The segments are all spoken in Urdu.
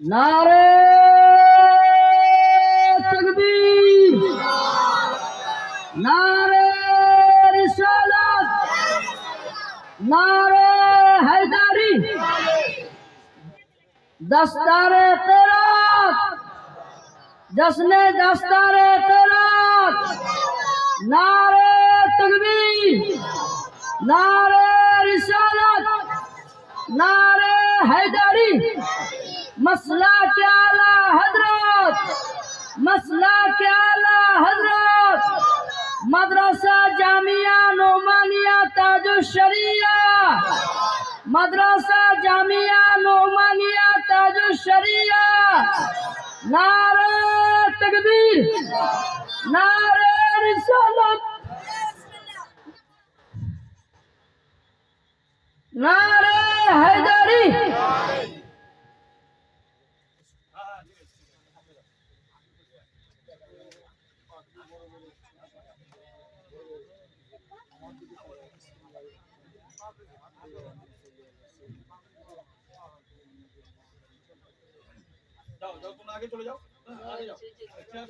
نعرے تکبیر نعرے رسالت نعرے حیداری دستار تیرات جشن دستار تیرات نعرے تکبیر نعرے رسالت نعرے حیداری مسئلہ کے اعلی حضرت مسئلہ کے اعلی حضرت، مدرسہ جامعہ نعمانیہ تاج الشریعہ، مدرسہ جامعہ نعمانیہ تاج الشریعہ، نعرہ تکبیر، نعرہ رسالت، نعرہ حیدری جاؤ جاؤ تم آگے چلے جاؤ۔ جی، جی، جی، اچھا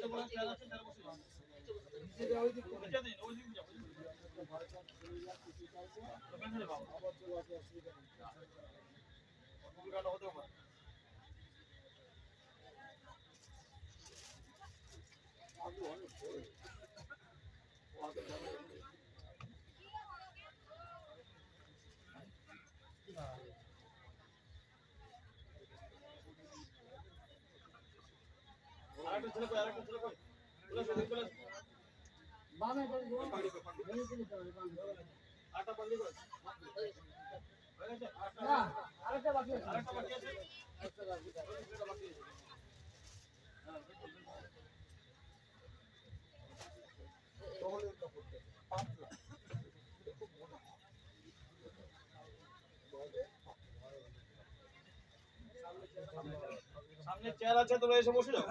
সামনে চেয়ার আছে তোমরা এসে বসে যাও।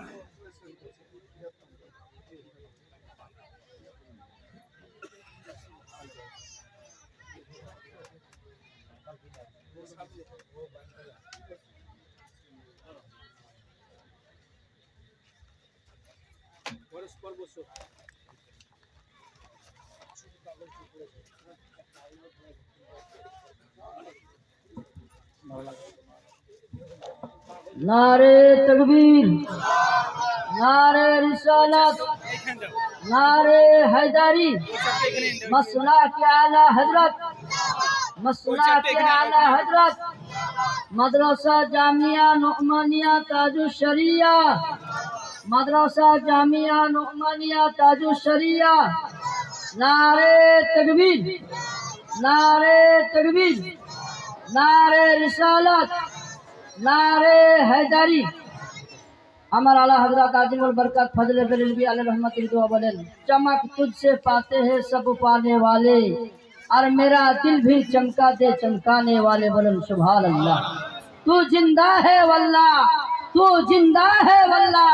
نعرے تکبیر نعرے رسالت نعرے حیداری مسئلہ کے اعلی حضرت مسئلہ کے اعلی حضرت، مدرسہ جامعہ نعمانیہ تاج الشریعہ مدرسہ جامعہ نعمانیہ تاج الشریعہ نعرے تکبیر نعرے تکبیر نعرے رسالت نعرے حیداری ہمار اعلیٰ حضرت عظیم البرکت فضل بریلوی علی رحمت اردو بلن چمک تجھ سے پاتے ہیں سب پانے والے، اور میرا دل بھی چمکا دے چمکانے والے بلن سبحان اللہ۔ تو زندہ ہے واللہ، تو زندہ ہے واللہ۔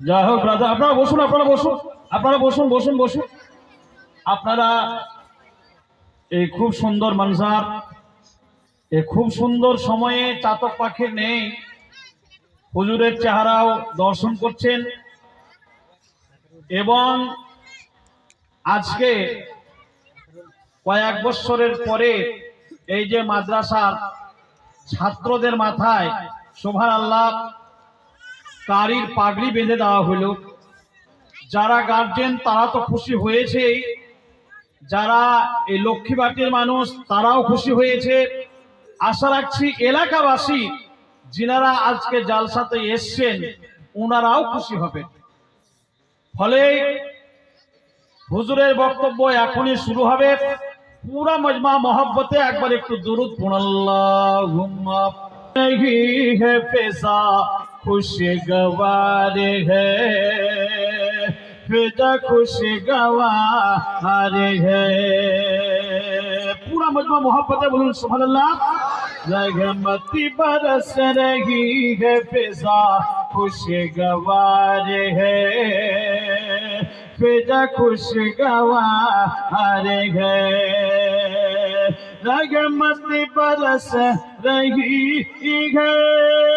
যাই হোক রাজা আপনারা বসুন আপনারা বসুন আপনারা বসুন বসুন বসুন। আপনারা এই খুব সুন্দর মানসার এই খুব সুন্দর সময়ে চাতক পাখির নেই। হুজুরের চেহারাও দর্শন করছেন। এবং আজকে কয়েক বছরের পরে এই যে মাদ্রাসার ছাত্রদের মাথায় শোভার আল্লাহ কারির পাগড়ি বেঁধে দেওয়া হলো। যারা গার্জেন তারা তো খুশি হয়েছে যারা এই লক্ষ্মীবাটির মানুষ, তারাও খুশি হয়েছে। আশা রাখছি এলাকাবাসী, যিনারা আজকে জালসাতে এসছেন ওনারাও খুশি হবেন। ফলে হুজুরের বক্তব্য এখনই শুরু হবে। پورا مجمع محبت اکبر، ایک تو درود پون اللہ نہیں ہے خوش گوا ہے۔ فیضا خوش گوار ہے۔ پورا مجمع محبت ہے بلون سبحان اللہ رحمتی برس رہی ہے پیسہ خوش گوار ہے۔ پیدا خوش گوا ہر گئے۔ رگ مستی برس رہی گئے۔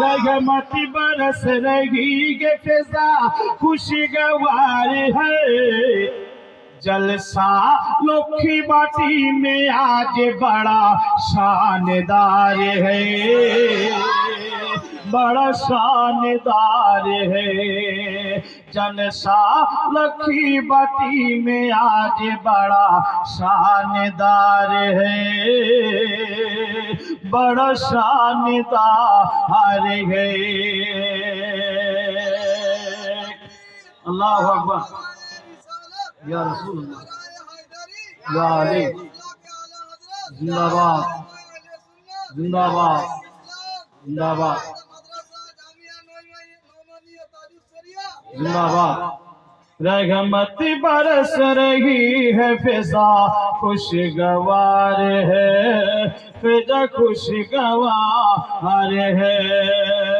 رحمتی برس رہی گے فضا خوشگوار ہے جلسہ لکھی باٹی میں آج بڑا شاندار ہے۔ بڑا شاندار ہے۔ جلسہ لکھی بٹی میں آج بڑا شاندار ہے۔ بڑا شاندار ہے۔ اللہ اکبر۔ یا رسول اللہ۔ یا علی۔ زندہ باد۔ زندہ باد۔ زندہ باد۔ زندہ باد۔ رحمت برس رہی ہے، فضا خوشگوار ہے۔ فضا خوشگوار ہے۔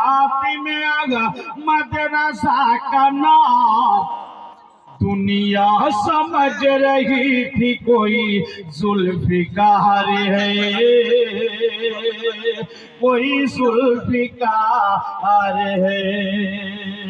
فاطمہ مدرسہ کا نام۔ دنیا سمجھ رہی تھی کوئی زلفکار ہے۔ کوئی زلفکار ہے۔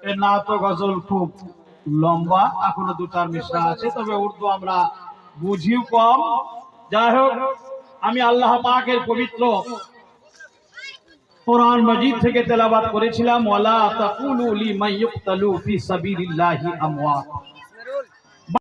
এ না তো গজল খুব লম্বা, এখনও দুটার মিশ্রা আছে, তবে উর্দু আমরা বুঝিও কম। যাই হোক, আমি আল্লাহ পাকের পবিত্র কোরআন মজিদ থেকে তেলাবাদ করেছিলাম ওয়ালা তাকুলু লিমান ইউকতালু ফি সাবিলিল্লাহি আমওয়াত।